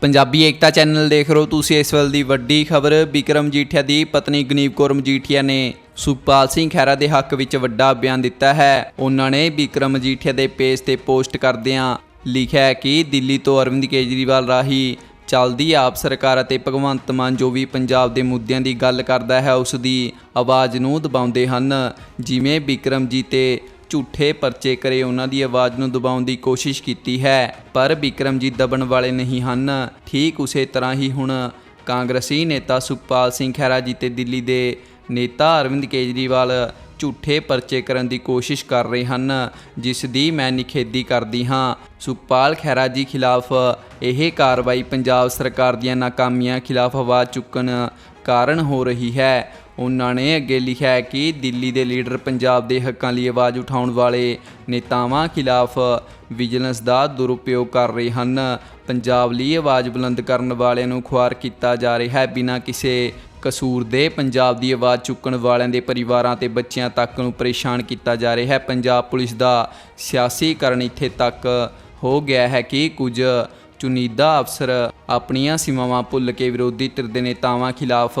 ਪੰਜਾਬੀ ਏਕਤਾ channel ਦੇਖ ਰਹੇ ਹੋ ਤੁਸੀਂ ਇਸ ਵੇਲੇ ਦੀ ਵੱਡੀ ਖਬਰ। ਵਿਕਰਮ ਜੀਠੀਆ ਦੀ ਪਤਨੀ ਗਨੀਵ ਕੌਰ ਮਜੀਠੀਆ ਨੇ ਸੁਖਪਾਲ ਸਿੰਘ ਖਹਿਰਾ ਦੇ ਹੱਕ ਵਿੱਚ ਵੱਡਾ ਬਿਆਨ ਦਿੱਤਾ ਹੈ। ਉਹਨਾਂ ਨੇ ਵਿਕਰਮ ਮਜੀਠੀਆ ਦੇ ਪੇਜ ਤੇ ਪੋਸਟ ਕਰਦਿਆਂ ਲਿਖਿਆ ਹੈ ਕਿ ਦਿੱਲੀ ਤੋਂ ਅਰਵਿੰਦ ਕੇਜਰੀਵਾਲ ਰਾਹੀਂ ਚੱਲਦੀ ਆਪ ਸਰਕਾਰ ਅਤੇ ਭਗਵੰਤ ਮਾਨ ਜੋ ਵੀ ਪੰਜਾਬ ਦੇ ਮੁੱਦਿਆਂ ਦੀ ਗੱਲ ਕਰਦਾ ਹੈ, ਉਸ ਦੀ ਆਵਾਜ਼ ਨੂੰ ਦਬਾਉਂਦੇ ਹਨ। ਜਿਵੇਂ ਵਿਕਰਮ ਜੀ ਤੇ ਝੂਠੇ ਪਰਚੇ ਕਰੇ ਉਹਨਾਂ ਦੀ ਆਵਾਜ਼ ਨੂੰ ਦਬਾਉਣ ਦੀ ਕੋਸ਼ਿਸ਼ ਕੀਤੀ ਹੈ, ਪਰ ਵਿਕਰਮ ਜੀ ਦਬਣ ਵਾਲੇ ਨਹੀਂ ਹਨ। ਠੀਕ ਉਸੇ ਤਰ੍ਹਾਂ ਹੀ ਹੁਣ ਕਾਂਗਰਸੀ ਨੇਤਾ ਸੁਖਪਾਲ ਸਿੰਘ ਖਹਿਰਾ ਜੀ ਤੇ ਦਿੱਲੀ ਦੇ ਨੇਤਾ ਅਰਵਿੰਦ ਕੇਜਰੀਵਾਲ ਝੂਠੇ ਪਰਚੇ ਕਰਨ ਦੀ ਕੋਸ਼ਿਸ਼ ਕਰ ਰਹੇ ਹਨ, ਜਿਸ ਦੀ ਮੈਂ ਨਿਖੇਧੀ ਕਰਦੀ ਹਾਂ। ਸੁਖਪਾਲ ਖਹਿਰਾ ਜੀ ਖਿਲਾਫ ਇਹ ਕਾਰਵਾਈ ਪੰਜਾਬ ਸਰਕਾਰ ਦੀਆਂ ਨਾਕਾਮੀਆਂ ਖਿਲਾਫ ਆਵਾਜ਼ ਚੁੱਕਣ ਕਾਰਨ ਹੋ ਰਹੀ ਹੈ। ਉਹਨਾਂ ਨੇ ਅੱਗੇ ਲਿਖਿਆ ਹੈ ਕਿ ਦਿੱਲੀ ਦੇ ਲੀਡਰ ਪੰਜਾਬ ਦੇ ਹੱਕਾਂ ਲਈ ਆਵਾਜ਼ ਉਠਾਉਣ ਵਾਲੇ ਨੇਤਾਵਾਂ ਖਿਲਾਫ ਵਿਜੀਲੈਂਸ ਦਾ ਦੁਰਉਪਯੋਗ ਕਰ ਰਹੇ ਹਨ। ਪੰਜਾਬ ਲਈ ਆਵਾਜ਼ ਬੁਲੰਦ ਕਰਨ ਵਾਲਿਆਂ ਨੂੰ ਖੁਆਰ ਕੀਤਾ ਜਾ ਰਿਹਾ ਹੈ। ਬਿਨਾਂ ਕਿਸੇ ਕਸੂਰ ਦੇ ਪੰਜਾਬ ਦੀ ਆਵਾਜ਼ ਚੁੱਕਣ ਵਾਲਿਆਂ ਦੇ ਪਰਿਵਾਰਾਂ ਤੇ ਬੱਚਿਆਂ ਤੱਕ ਨੂੰ ਪਰੇਸ਼ਾਨ ਕੀਤਾ ਜਾ ਰਿਹਾ ਹੈ। ਪੰਜਾਬ ਪੁਲਿਸ ਦਾ ਸਿਆਸੀਕਰਨ ਇੱਥੇ ਤੱਕ ਹੋ ਗਿਆ ਹੈ ਕਿ ਕੁਝ ਚੁਨੀਦਾ ਅਫਸਰ ਆਪਣੀਆਂ ਸੀਮਾਵਾਂ ਭੁੱਲ ਕੇ ਵਿਰੋਧੀ ਧਿਰ ਦੇ ਨੇਤਾਵਾਂ ਖਿਲਾਫ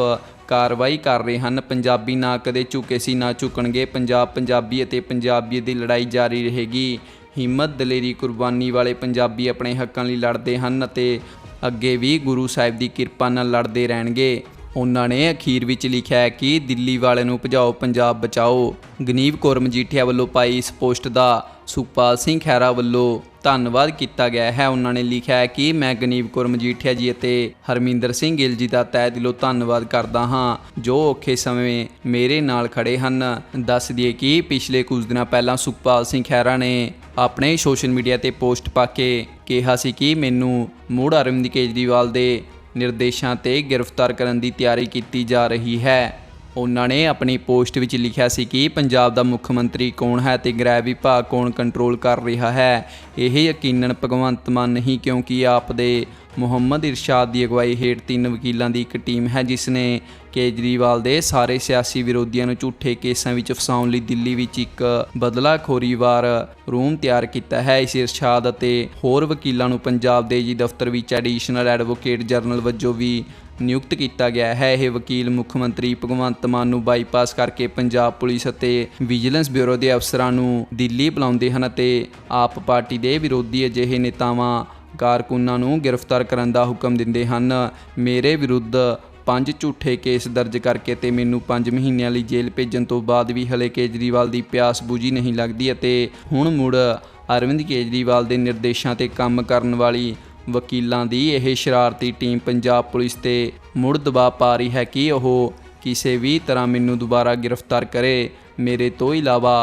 ਕਾਰਵਾਈ ਕਰ ਰਹੇ ਹਨ। ਪੰਜਾਬੀ ਨਾ ਕਦੇ ਝੁਕੇ ਸੀ, ਨਾ ਝੁਕਣਗੇ। ਪੰਜਾਬ ਪੰਜਾਬੀ ਅਤੇ ਪੰਜਾਬੀਅਤ ਦੀ ਲੜਾਈ ਜਾਰੀ ਰਹੇਗੀ। ਹਿੰਮਤ ਦਲੇਰੀ ਕੁਰਬਾਨੀ ਵਾਲੇ ਪੰਜਾਬੀ ਆਪਣੇ ਹੱਕਾਂ ਲਈ ਲੜਦੇ ਹਨ ਅਤੇ ਅੱਗੇ ਵੀ ਗੁਰੂ ਸਾਹਿਬ ਦੀ ਕਿਰਪਾ ਨਾਲ ਲੜਦੇ ਰਹਿਣਗੇ। ਉਹਨਾਂ ਨੇ ਅਖੀਰ ਵਿੱਚ ਲਿਖਿਆ ਹੈ ਕਿ ਦਿੱਲੀ ਵਾਲਿਆਂ ਨੂੰ ਭਜਾਓ, ਪੰਜਾਬ ਬਚਾਓ। ਗਨੀਵ ਕੌਰ ਮਜੀਠੀਆ ਵੱਲੋਂ ਪਾਈ ਇਸ ਪੋਸਟ ਦਾ। ਸੁਖਪਾਲ ਸਿੰਘ ਖਹਿਰਾ ਵੱਲੋਂ ਧੰਨਵਾਦ ਕੀਤਾ ਗਿਆ ਹੈ। ਉਹਨਾਂ ਨੇ ਲਿਖਿਆ ਹੈ ਕਿ ਮੈਂ ਗਨੀਵ ਕੌਰ ਮਜੀਠੀਆ ਜੀ ਅਤੇ ਹਰਮਿੰਦਰ ਸਿੰਘ ਗਿੱਲ ਜੀ ਦਾ ਤਹਿ ਦਿਲੋਂ ਧੰਨਵਾਦ ਕਰਦਾ ਹਾਂ, ਜੋ ਔਖੇ ਸਮੇਂ ਮੇਰੇ ਨਾਲ ਖੜੇ ਹਨ। ਦੱਸ ਦਈਏ ਕਿ ਪਿਛਲੇ ਕੁਝ ਦਿਨਾਂ ਪਹਿਲਾਂ ਸੁਖਪਾਲ ਸਿੰਘ ਖਹਿਰਾ ਨੇ ਆਪਣੇ ਸੋਸ਼ਲ ਮੀਡੀਆ ਤੇ ਪੋਸਟ ਪਾ ਕੇ ਕਿਹਾ ਸੀ ਕਿ ਮੈਨੂੰ ਮੁੜ ਅਰਵਿੰਦ ਕੇਜਰੀਵਾਲ ਦੇ ਨਿਰਦੇਸ਼ਾਂ ਤੇ ਗ੍ਰਿਫਤਾਰ ਕਰਨ ਦੀ ਤਿਆਰੀ ਕੀਤੀ ਜਾ ਰਹੀ ਹੈ। ਉਹਨਾਂ ਨੇ ਆਪਣੀ ਪੋਸਟ ਵਿੱਚ ਲਿਖਿਆ ਸੀ ਕਿ ਪੰਜਾਬ ਦਾ ਮੁੱਖ ਮੰਤਰੀ ਕੌਣ ਹੈ ਤੇ ਗ੍ਰਹਿ ਵਿਭਾਗ ਕੌਣ ਕੰਟਰੋਲ ਕਰ ਰਿਹਾ ਹੈ। ਇਹ ਯਕੀਨਨ ਭਗਵੰਤ ਮਾਨ ਨਹੀਂ, ਕਿਉਂਕਿ ਆਪ ਦੇ ਮੁਹੰਮਦ ਇਰਸ਼ਾਦ ਦੀ ਅਗਵਾਈ ਹੇਠ ਤਿੰਨ ਵਕੀਲਾਂ ਦੀ ਇੱਕ ਟੀਮ ਹੈ, ਜਿਸ ਨੇ ਕੇਜਰੀਵਾਲ ਦੇ ਸਾਰੇ ਸਿਆਸੀ ਵਿਰੋਧੀਆਂ ਨੂੰ ਝੂਠੇ ਕੇਸਾਂ ਵਿੱਚ ਫਸਾਉਣ ਲਈ ਦਿੱਲੀ ਵਿੱਚ ਇੱਕ ਬਦਲਾਖੋਰੀ ਵਾਰ ਰੂਮ ਤਿਆਰ ਕੀਤਾ ਹੈ। ਇਸ ਇਰਸ਼ਾਦ ਅਤੇ ਹੋਰ ਵਕੀਲਾਂ ਨੂੰ ਪੰਜਾਬ ਦੇ ਜੀ ਦਫ਼ਤਰ ਵਿੱਚ ਐਡੀਸ਼ਨਲ ਐਡਵੋਕੇਟ ਜਨਰਲ ਵਜੋਂ ਵੀ ਨਿਯੁਕਤ ਕੀਤਾ ਗਿਆ ਹੈ। ਇਹ ਵਕੀਲ ਮੁੱਖ ਮੰਤਰੀ ਭਗਵੰਤ ਮਾਨ ਨੂੰ ਬਾਈਪਾਸ ਕਰਕੇ ਪੰਜਾਬ ਪੁਲਿਸ ਅਤੇ ਵਿਜੀਲੈਂਸ ਬਿਊਰੋ ਦੇ ਅਫਸਰਾਂ ਨੂੰ ਦਿੱਲੀ ਬੁਲਾਉਂਦੇ ਹਨ ਅਤੇ ਆਪ ਪਾਰਟੀ ਦੇ ਵਿਰੋਧੀ ਅਜਿਹੇ ਨੇਤਾਵਾਂ ਕਾਰਕੁਨਾਂ ਨੂੰ ਗ੍ਰਿਫਤਾਰ ਕਰਨ ਦਾ ਹੁਕਮ ਦਿੰਦੇ ਹਨ। ਮੇਰੇ ਵਿਰੁੱਧ ਪੰਜ ਝੂਠੇ ਕੇਸ ਦਰਜ ਕਰਕੇ ਤੇ ਮੈਨੂੰ 5 ਮਹੀਨਿਆਂ ਲਈ ਜੇਲ੍ਹ ਭੇਜਣ ਤੋਂ ਬਾਅਦ ਵੀ ਹਲੇ ਕੇਜਰੀਵਾਲ ਦੀ ਪਿਆਸ ਬੂਝੀ ਨਹੀਂ ਲੱਗਦੀ ਅਤੇ ਹੁਣ ਮੁੜ ਅਰਵਿੰਦ ਕੇਜਰੀਵਾਲ ਦੇ ਨਿਰਦੇਸ਼ਾਂ ਤੇ ਕੰਮ ਕਰਨ ਵਾਲੀ ਵਕੀਲਾਂ ਦੀ ਇਹ ਸ਼ਰਾਰਤੀ ਟੀਮ ਪੰਜਾਬ ਪੁਲਿਸ ਤੇ ਮੁੜ ਦਬਾਅ ਪਾ ਰਹੀ ਹੈ ਕਿ ਉਹ ਕਿਸੇ ਵੀ ਤਰ੍ਹਾਂ ਮੈਨੂੰ ਦੁਬਾਰਾ ਗ੍ਰਿਫਤਾਰ ਕਰੇ। ਮੇਰੇ ਤੋਂ ਇਲਾਵਾ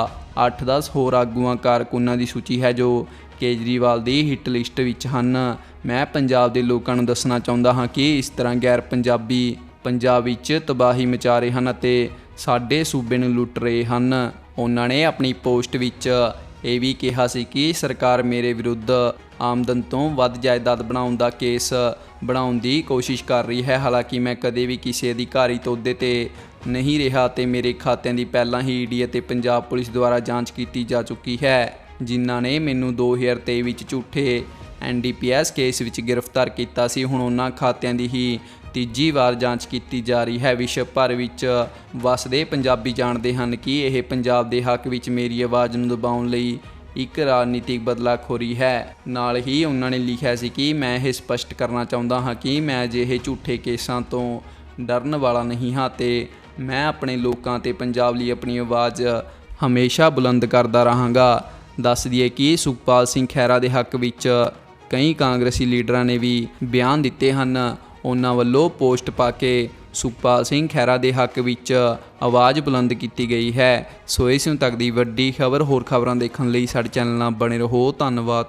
8-10 ਹੋਰ ਆਗੂਆਂ ਕਾਰਕੁਨਾਂ ਦੀ ਸੂਚੀ ਹੈ ਜੋ ਕੇਜਰੀਵਾਲ ਦੀ ਹਿੱਟ ਲਿਸਟ ਵਿੱਚ ਹਨ। ਮੈਂ ਪੰਜਾਬ ਦੇ ਲੋਕਾਂ ਨੂੰ ਦੱਸਣਾ ਚਾਹੁੰਦਾ ਹਾਂ ਕਿ ਇਸ ਤਰ੍ਹਾਂ ਗੈਰ ਪੰਜਾਬੀ ਪੰਜਾਬ ਵਿੱਚ ਤਬਾਹੀ ਮਚਾ ਰਹੇ ਹਨ ਅਤੇ ਸਾਡੇ ਸੂਬੇ ਨੂੰ ਲੁੱਟ ਰਹੇ ਹਨ। ਉਹਨਾਂ ਨੇ ਆਪਣੀ ਪੋਸਟ ਵਿੱਚ ਇਹ ਵੀ ਕਿਹਾ ਸੀ ਕਿ ਸਰਕਾਰ ਮੇਰੇ ਵਿਰੁੱਧ ਆਮਦਨ ਤੋਂ ਵੱਧ ਜਾਇਦਾਦ ਬਣਾਉਣ ਦਾ ਕੇਸ ਬਣਾਉਣ ਦੀ ਕੋਸ਼ਿਸ਼ ਕਰ ਰਹੀ ਹੈ। ਹਾਲਾਂਕਿ ਮੈਂ ਕਦੇ ਵੀ ਕਿਸੇ ਅਧਿਕਾਰੀ ਅਹੁਦੇ ਤੇ ਨਹੀਂ ਰਿਹਾ ਤੇ ਮੇਰੇ ਖਾਤਿਆਂ ਦੀ ਪਹਿਲਾਂ ਹੀ ਈਡੀ ਅਤੇ ਪੰਜਾਬ ਪੁਲਿਸ ਦੁਆਰਾ ਜਾਂਚ ਕੀਤੀ ਜਾ ਚੁੱਕੀ ਹੈ। ਜਿਨ੍ਹਾਂ ਨੇ ਮੈਨੂੰ 2023 ਵਿੱਚ ਝੂਠੇ ਐਨਡੀਪੀਐਸ ਕੇਸ ਵਿੱਚ ਗ੍ਰਿਫਤਾਰ ਕੀਤਾ ਸੀ। ਹੁਣ ਉਹਨਾਂ ਖਾਤਿਆਂ ਦੀ ਹੀ ਤੀਜੀ ਵਾਰ ਜਾਂਚ ਕੀਤੀ ਜਾ ਰਹੀ ਹੈ। ਵਿਸ਼ਵ ਭਰ ਵਿੱਚ ਵਸਦੇ ਪੰਜਾਬੀ ਜਾਣਦੇ ਹਨ ਕਿ ਇਹ ਪੰਜਾਬ ਦੇ ਹੱਕ ਵਿੱਚ ਮੇਰੀ ਆਵਾਜ਼ ਨੂੰ ਦਬਾਉਣ ਲਈ ਇੱਕ ਰਾਜਨੀਤਿਕ ਬਦਲਾਖੋਰੀ ਹੈ। ਨਾਲ ਹੀ ਉਹਨਾਂ ਨੇ ਲਿਖਿਆ ਸੀ ਕਿ ਮੈਂ ਇਹ ਸਪਸ਼ਟ ਕਰਨਾ ਚਾਹੁੰਦਾ ਹਾਂ ਕਿ ਮੈਂ ਅਜਿਹੇ ਝੂਠੇ ਕੇਸਾਂ ਤੋਂ ਡਰਨ ਵਾਲਾ ਨਹੀਂ ਹਾਂ ਤੇ ਮੈਂ ਆਪਣੇ ਲੋਕਾਂ ਤੇ ਪੰਜਾਬ ਲਈ ਆਪਣੀ ਆਵਾਜ਼ ਹਮੇਸ਼ਾ ਬੁਲੰਦ ਕਰਦਾ ਰਹਾਂਗਾ। ਦੱਸ ਦਈਏ ਕਿ ਸੁਖਪਾਲ ਸਿੰਘ ਖਹਿਰਾ ਦੇ ਹੱਕ ਵਿੱਚ ਕਈ ਕਾਂਗਰਸੀ ਲੀਡਰਾਂ ਨੇ ਵੀ ਬਿਆਨ ਦਿੱਤੇ ਹਨ। ਉਹਨਾਂ ਵੱਲੋਂ ਪੋਸਟ ਪਾ ਕੇ ਸੁਖਪਾਲ ਸਿੰਘ ਖਹਿਰਾ ਦੇ ਹੱਕ ਵਿੱਚ ਆਵਾਜ਼ ਬੁਲੰਦ ਕੀਤੀ ਗਈ ਹੈ। ਸੋ ਇਸ ਨੂੰ ਤੱਕ ਦੀ ਵੱਡੀ ਖਬਰ, ਹੋਰ ਖਬਰਾਂ ਦੇਖਣ ਲਈ ਸਾਡੇ ਚੈਨਲ ਨਾਲ ਬਣੇ ਰਹੋ। ਧੰਨਵਾਦ।